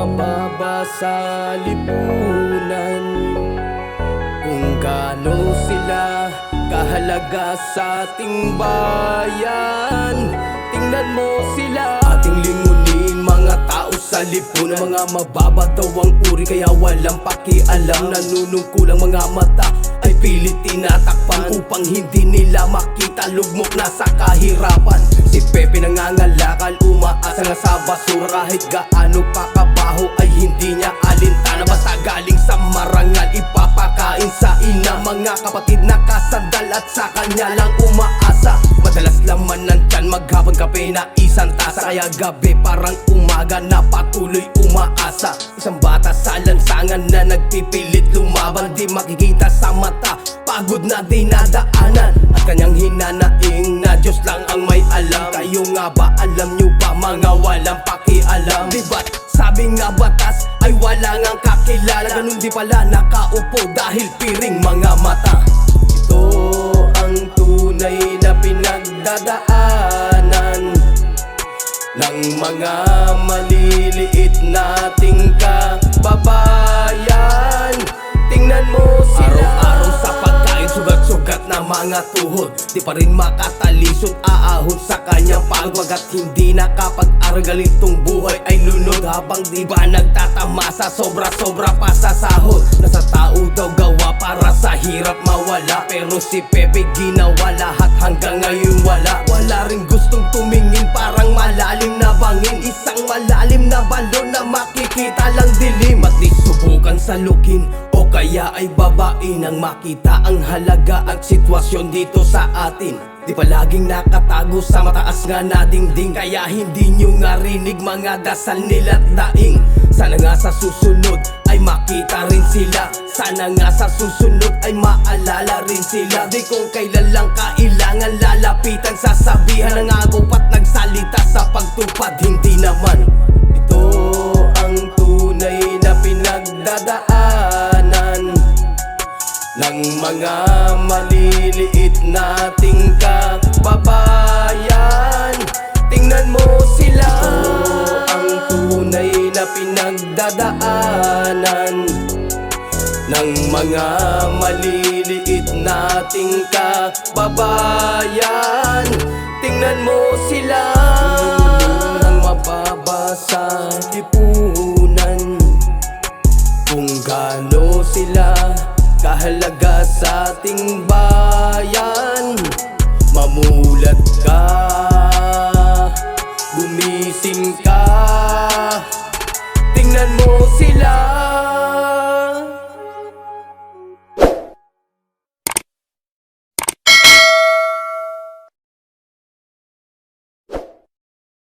mababa sa lipunan. Kung gaano sila kahalaga sa ating bayan Tingnan mo sila. Ating lingunin mga tao sa lipunan. Mga mababataw ang uri kaya walang pakialam. Nanunungkulang mga mata ay pilit tinatakpan Upang hindi nila makita lugmok na sa kahirapan. Si Pepe nangangalakal umaasa nga sa basura. Kahit gaano pa kabaho ay hindi niya alintana. Basta galing sa marangal ipapakain sa ina. Mga kapatid na kasandal at sa kanya lang umaasa Madalas laman ng tiyan maghapon kape na isang tasa. Kaya gabi parang umaga na patuloy umaasa. Isang bata sa lansangan na nagpipilit lumaban. Di makikita sa mata Pagod na dinadaanan. At kanyang hinanaing na Diyos lang ang may alam. Kayo nga ba alam nyo ba mga walang pakialam? Diba't sabi nga batas ay wala ngang kakilala? Ganun di pala nakaupo dahil piring mga mata. Ito ang tunay na pinagdadaanan ng mga maliliit nating mga tuhod. Di pa rin makatalisod aahon sa kanyang pagod Pagkat hindi nakapag-aral ganitong buhay ay lunod Habang di ba nagtatamasa sobra-sobra pa sa sahod? Nasa tao daw gawa para sa hirap mawala. Pero si Pepe ginawa lahat hanggang ngayon wala. Wala rin gustong tumingin parang malalim na bangin. Isang malalim na balon na makikita lang dilim. At di subukan salukin o kaya ay babain Nang makita ang halaga at sitwasyon dito sa atin. Di palaging nakatago sa mataas nga na dingding Kaya hindi nyo nga rinig mga dasal nila't daing. Sana nga sa susunod ay makita rin sila. Sana nga sa susunod ay maalala rin sila. Di kung kailan lang kailangan lalapitan Sasabihan ng ako pat nagsalita sa pagtupad. Hindi naman mga maliliit nating kababayan. Tingnan mo sila. Ito ang tunay na pinagdadaanan ng mga maliliit nating kababayan. Tingnan mo sila. Ang mababa sa lipunan kung gaano sila kahalaga sa ating bayan